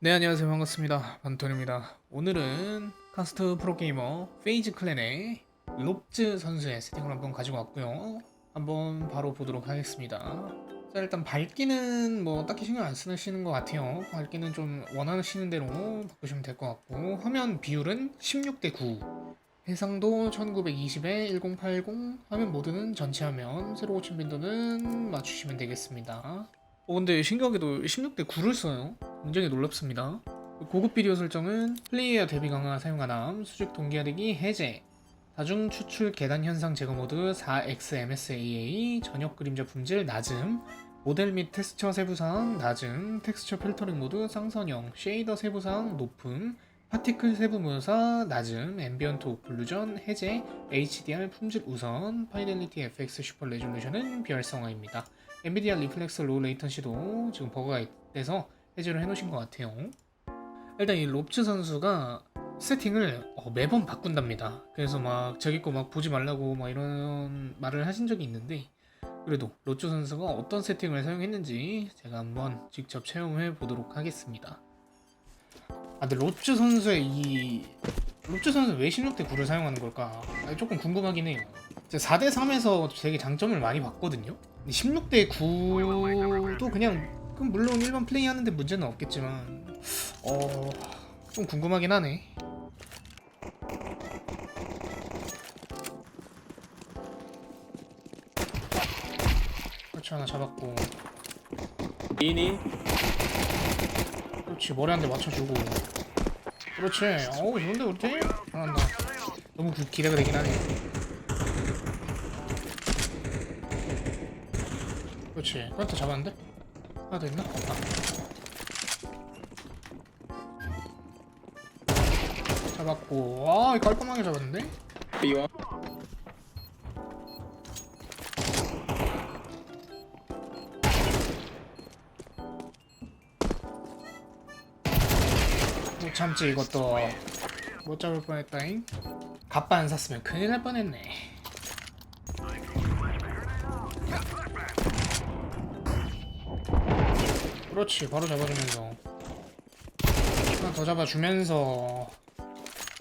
네 안녕하세요. 반갑습니다. 반톤입니다. 오늘은 카스트 프로게이머 페이즈 클랜의 롭즈 선수의 세팅을 한번 가지고 왔고요. 한번 바로 보도록 하겠습니다. 자 일단 밝기는 뭐 딱히 신경 안 쓰시는 것 같아요. 밝기는 좀 원하시는 대로 바꾸시면 될 것 같고 화면 비율은 16대 9 해상도 1920에 1080 화면 모드는 전체 화면. 새로 고친 빈도는 맞추시면 되겠습니다 어 근데 신기하게도 16대 9를 써요 굉장히 놀랍습니다. 고급 비디오 설정은 플레이어 대비 강화 사용하남, 수직 동기화되기 해제, 다중 추출 계단 현상 제거 모드 4X MSAA, 전역 그림자 품질 낮음, 모델 및 텍스처 세부 사항 낮음, 텍스처 필터링 모드 쌍선형, 쉐이더 세부 사항 높음, 파티클 세부 묘사 낮음, 앰비언트 오클루전 해제, HDR 품질 우선, 파이델리티 FX 슈퍼 레졸루션은 비활성화입니다. 엔비디아 리플렉스 로우 레이턴시도 지금 버그가 돼서 해제를 해놓으신 것 같아요. 일단 이 롭츠 선수가 세팅을 어, 매번 바꾼답니다. 그래서 막 자기 거 막 보지 말라고 막 이런 말을 하신 적이 있는데 그래도 롭츠 선수가 어떤 세팅을 사용했는지 제가 한번 직접 체험해 보도록 하겠습니다. 아 근데 롭츠 선수의 이 롭츠 선수 왜 16대 9를 사용하는 걸까? 아, 조금 궁금하긴 해요. 4대 3에서 되게 장점을 많이 봤거든요. 16대 9도 그냥 그럼 물론 일반 플레이 하는데 문제는 없겠지만 어... 좀 궁금하긴 하네 그렇지 하나 잡았고 미니? 그렇지 머리 한 대 맞춰주고. 그렇지. 어우 좋은데 우리 팀? 잘한다. 너무 기- 기대가 되긴 하네. 그렇지. 그한테 잡았는데? 하나 더 있나? 없다. 잡았고. 아 깔끔하게 잡았는데? 이와 못 참지 이것도 못 잡을 뻔했다잉. 갑바 안 샀으면 큰일 날 뻔했네. 그렇지 바로 잡아주면서. 하나 더 잡아주면서.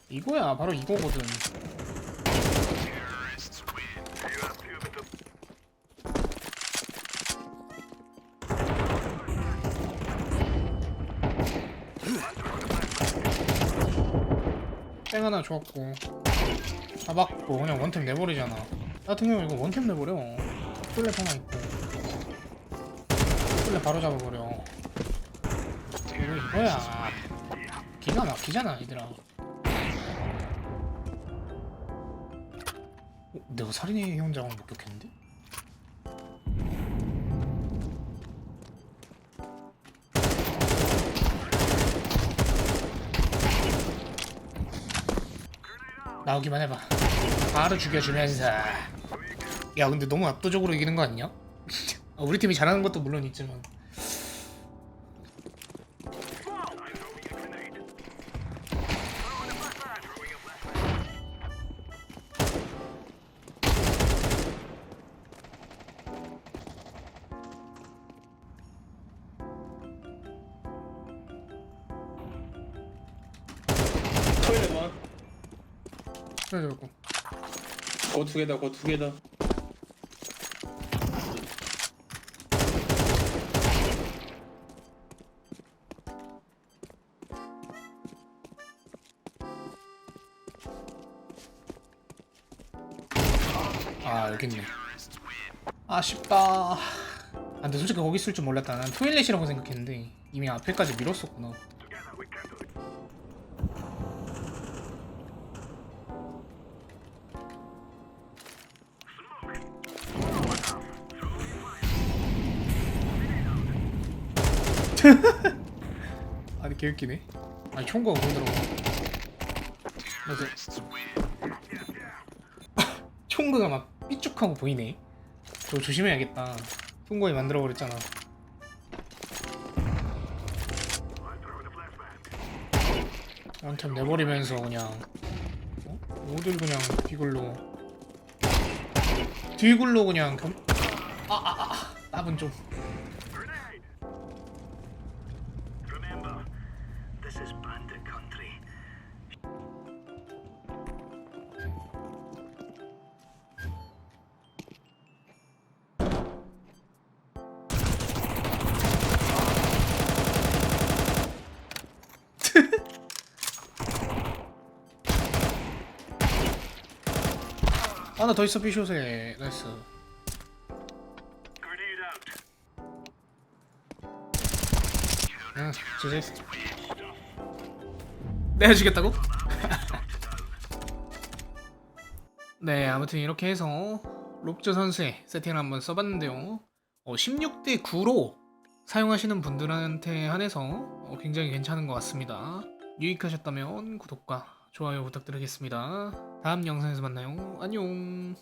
이거야 바로 이거거든 땡 하나 좋았고 잡았고 그냥 원템 내버리잖아. 나 같은 경우 이거 원템 내버려. 플랩 하나 있고. 플랩 바로 잡아버려. 이거 이거야. 기가 막히잖아 얘들아. 어, 내가 살인의 현장을 목격했는데? 나오기만 해봐. 바로 죽여주면서. 야 근데 너무 압도적으로 이기는 거 아니냐? 아, 우리 팀이 잘하는 것도 물론 있지만 그래 잡고. 거 두 개다 거 두 개다. 아 여기 있네. 아쉽다. 아 근데 솔직히 거기 있을 줄 몰랐다. 난 토일렛이라고 생각했는데 이미 앞에까지 밀었었구나 아니 개웃기네 아니 총구가 거기 들어가 맞아 총구가 막 삐쭉하고 보이네 저 조심해야겠다 총구에 만들어버렸잖아 원템 내버리면서 그냥 어? 어딜 그냥 뒤글로 뒤글로 그냥 겸... 아아아 아, 아, 납은 좀 This is bandit country. 하나 더 있어 피숏에 나이스 Grenade out. 응 제제 내가 주겠다고? 네 아무튼 이렇게 해서 롭즈 선수의 세팅을 한번 써봤는데요. 어, 16대 9로 사용하시는 분들한테 한해서 어, 굉장히 괜찮은 것 같습니다. 유익하셨다면 구독과 좋아요 부탁드리겠습니다. 다음 영상에서 만나요. 안녕